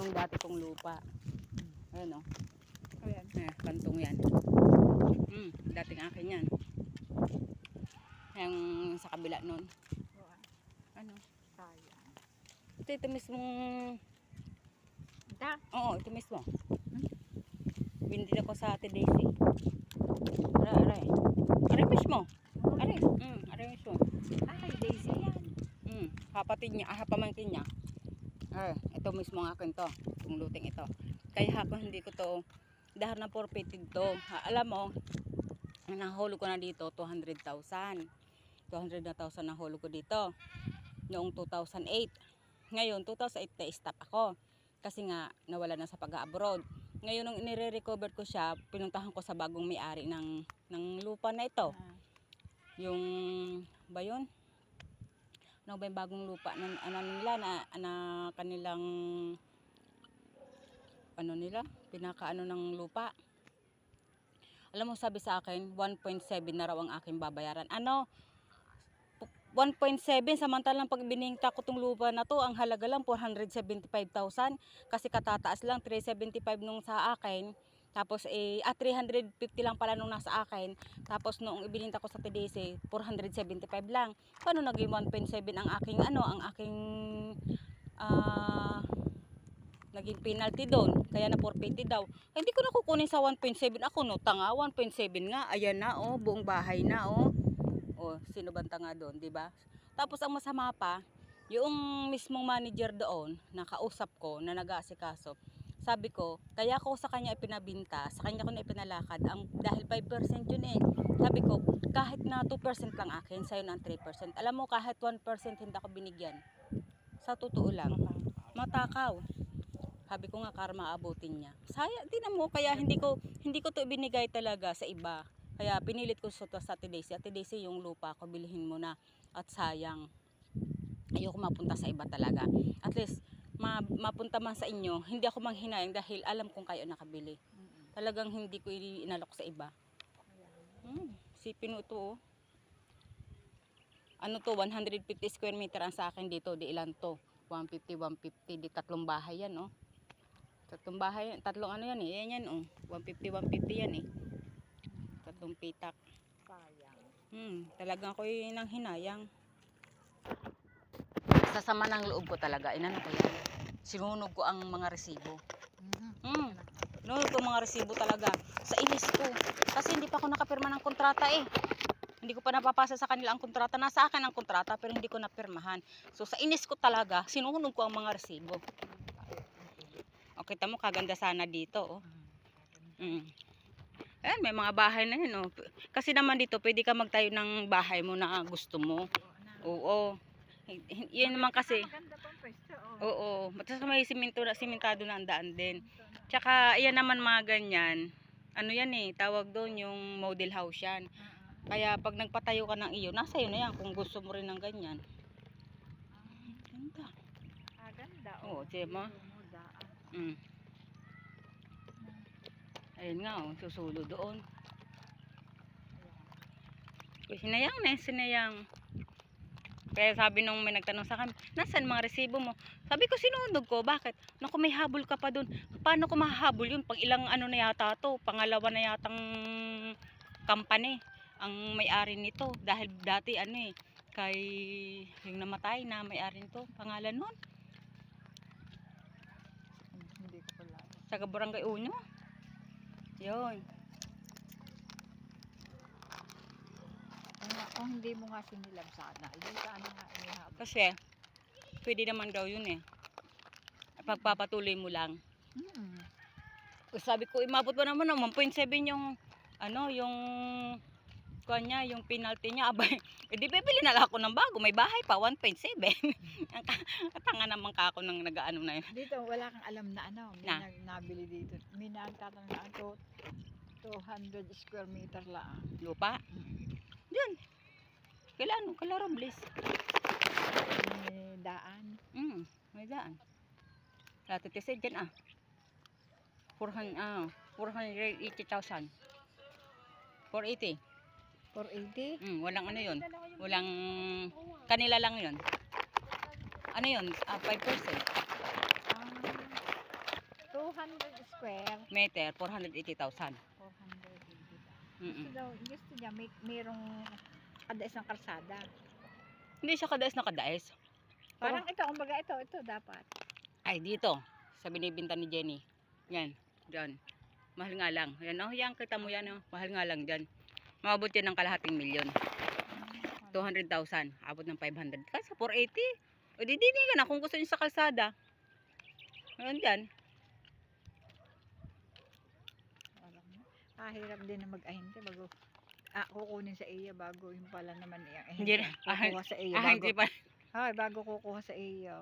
Yung dati kong lupa. Ayan o. Ayan. Eh, kantong yan. Hmm, dating akin yan. Yung sa kabila nun. Ano? sayang. Ito, ito mismong... Da, Oo, ito mismo. Hmm? Bindi ko sa Ate Daisy. Aray, aray. Aray mismo. Aray. Hmm, aray mismo. ay, Daisy yan. Hmm, kapatid niya, ah, pamangkin niya. Ay, ito mismo ang akin to. Itong luting ito. Kaya ako hindi ko to, dahil na forfeited to. Ha, alam mo, nahulog ko na dito, 200,000. 200 na nahulog ko dito. Noong 2008. Ngayon, 2008 na stop ako. Kasi nga, nawala na sa pag-abroad. Ngayon, nung inire-recover ko siya, pinuntahan ko sa bagong may-ari ng, ng lupa na ito Ah, yung ba yun? Ano ba yung bagong lupa na, ano nila na, na kanilang ano nila? Pinakaano ng lupa. Alam mo sabi sa akin, 1.7 na raw ang aking babayaran. Ano? 1.7 samantalang pag bininta ko tong lupa na to, ang halaga lang 475,000 kasi katataas lang 375 nung sa akin. Tapos eh ah 350 lang pala nung nasa akin. Tapos noong ibininta ko sa TDC, 475 lang. Paano naging 1.7 ang aking ano, ang aking ah naging penalty doon. Kaya na 450 daw. Eh, hindi ko na kukunin sa 1.7. Ako no, tanga, 1.7 nga. Ayan na oh, buong bahay na oh. Oh, sino bang tanga doon, 'di ba? Tapos ang masama pa, yung mismong manager doon, nakausap ko na nag-aasikaso, sabi ko, kaya ko sa kanya ipinabinta, sa kanya ko na ipinalakad, ang, dahil 5% yun eh. Sabi ko, kahit na 2% lang akin, sa'yo ang 3%. Alam mo, kahit 1% hindi ako binigyan. Sa totoo lang, matakaw. Sabi ko nga, karma abutin niya. Saya, tinan mo, kaya hindi ko, hindi ko to ibinigay talaga sa iba. Kaya pinilit ko sa, sa Ate Daisy. Ate Daisy, yung lupa ko, bilhin mo na. At sayang, ayoko mapunta sa iba talaga. At least, ma mapunta man sa inyo, hindi ako manghinayang dahil alam kong kayo nakabili. mm, Talagang hindi ko inalok sa iba. Hmm, sipin mo to. oh. Ano to, 150 square meter ang sa akin dito. Di ilan to? 150, 150. Di tatlong bahay yan, oh. Tatlong bahay, tatlong ano yan eh. Yan yan, oh. 150, 150 yan eh. Tatlong pitak. Sayang. Hmm, talagang ako'y nang hinayang. Sa sama ng loob ko talaga, inano ko yan. Sinunog ko ang mga resibo. Hmm, sinunog ko mga resibo talaga. Sa inis ko. Kasi hindi pa ako nakapirma ng kontrata eh. Hindi ko pa napapasa sa kanila ang kontrata. Nasa akin ang kontrata pero hindi ko napirmahan. So sa inis ko talaga, sinunog ko ang mga resibo. O kita mo, kaganda sana dito. Oh. Mm. Ayan, may mga bahay na yun. Oh. Kasi naman dito, pwede ka magtayo ng bahay mo na gusto mo. Oo. Yun naman kasi. Oh. Oo. Tapos may simento na, simentado na ang daan din. Tsaka, ayan naman mga ganyan. Ano yan eh, tawag doon yung model house yan. Kaya pag nagpatayo ka ng iyo, nasa iyo na yan kung gusto mo rin ng ganyan. Ganda. Ah, ganda, Oo, tiyan mo. Sumudaan. Mm. Ayun nga, oh, susulo doon. Sinayang na, sinayang. Kaya sabi nung may nagtanong sa akin, nasaan mga resibo mo? Sabi ko, sinunog ko. Bakit? Naku, may habol ka pa doon. Paano ko mahahabol yun? Pang ilang ano na yata to? Pangalawa na yatang company ang may-ari nito. Dahil dati ano eh, kay yung namatay na may-ari nito. Pangalan nun? Hindi ko pala. Sa Barangay Unyo. Yun. Kung, hindi mo nga sinilab sana, hindi sana nga inihabol. Kasi, pwede naman daw yun eh. Pagpapatuloy mo lang. Mm. Sabi ko, imabot ba naman ng 1.7 yung, ano, yung, kanya, yung penalty niya. Abay, edi bibili na lang ako ng bago. May bahay pa, 1.7. Ang Katanga naman ka ako nang nag-ano na yun. Dito, wala kang alam na ano, may Na? nag- nabili dito. May nagtatandaan ko, 200 square meter lang. Lupa. Mm. Yun. Kailan, kala Robles. May daan. Mm, may daan. Dati tisi dyan ah. 400, ah, 480,000. 480. 480. Mm, walang ano yun. Walang, kanila lang yun. Ano yun? Ah, 5%. Ah, 200 square. meter, 480,000. 480. Mm-mm. Gusto daw, gusto niya, may, mayroong kadaes ng kalsada. Hindi siya kadaes na kadaes. Parang ito, kumbaga ito, ito dapat. Ay, dito. Sa binibinta ni Jenny. Yan. Diyan. Mahal nga lang. Yan, oh. Yan, kita mo yan, oh. Mahal nga lang dyan. Mabot yan ng kalahating milyon. 200,000. Abot ng 500. Kasi 480. O di, dini ka na kung gusto niyo sa kalsada. Ayan dyan. Ah, hirap din na mag-ahente bago ah, kukunin sa iyo bago yung pala naman yung Hindi ahente. na- ah, Kukuha sa iyo Ah, hindi pa. Ay, bago kukuha sa iyo.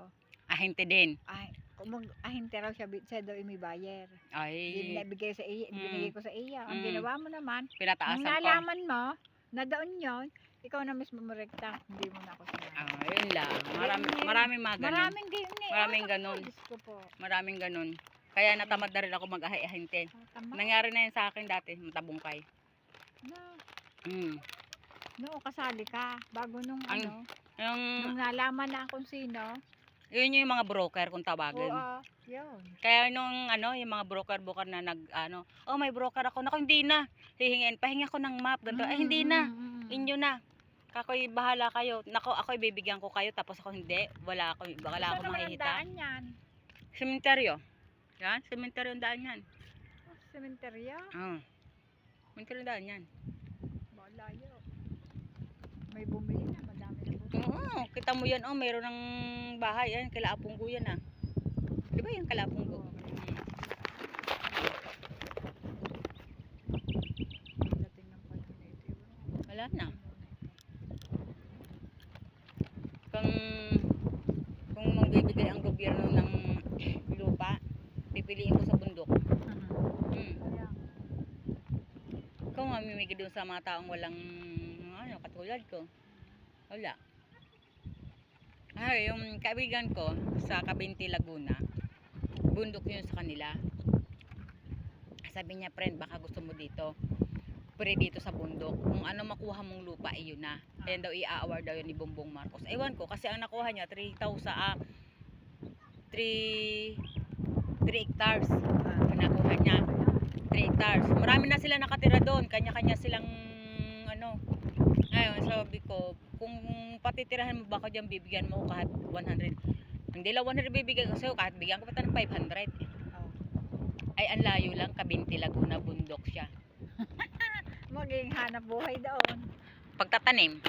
Ahente din. Ay, kung mag-ahente raw siya, siya daw yung may buyer. Hindi Ay, bigay sa iyo, Mm. binigay ko sa iyo. Ang Mm. ginawa mo naman, pinataasan ko. nalaman mo, na doon yun, ikaw na mismo morekta, hindi mo na ako sinabi. Ah, yun lang. Marami, maraming mga ganun. Maraming gayon eh. Maraming Ah, ganun. Maraming ganun. Kaya natamad na rin ako mag-ahente. Ah, tama. Nangyari na yun sa akin dati, matabungkay. Na, Mm. noo kasali ka, bago nung Ang- ano, Yung, nung nalaman na kung sino. yun yung mga broker kung Oo, tawagin. ah, yun. Kaya nung ano, yung mga broker-broker na nag ano, oh may broker ako. Naku, hindi na. Hihingin, pahinga ko ng map. Ganito. Ay, hindi na. Mm, mm, mm. Inyo na. Kakoy bahala kayo. Nako, ako bibigyan ko kayo tapos ako hindi. Wala ako, wala ako makikita. daan yan? Sementeryo. Yan, sementeryo ang daan yan. Oh, sementeryo? Ah. Sementeryo ang daan yan. May bumili na, madami na bumili. Oo, kita mo yan. Oh, mayroon ng bahay. Yan, kala Apunggo yan ah. Di ba yan kala Apunggo? Oo. Yun. Wala na. Kung, kung magbibigay ang gobyerno ng lupa, pipiliin ko sa bundok. Hmm. Kaya, Ikaw mamimigay doon sa mga taong walang ano, katulad ko. Wala. Ay, yung kaibigan ko sa Cabinti, Laguna, bundok yun sa kanila. Sabi niya, friend, baka gusto mo dito. Pre dito sa bundok. Kung ano makuha mong lupa, iyon na. Ayan daw, i-award daw yun ni Bongbong Marcos. Ewan ko, kasi ang nakuha niya, 3,000, ah, 3, 3 hectares. ah, Ang nakuha niya. 3 hectares. Marami na sila nakatira doon. Kanya-kanya silang. Ngayon, sabi ko, kung patitirahan mo ba ako dyan, bibigyan mo ako kahit 100. Hindi lang 100 bibigyan ko sa'yo, kahit bigyan ko pa ng 500. oh. Ay, ang layo lang, Kabinti, Laguna, bundok siya. Maging hanap buhay doon. Pagtatanim,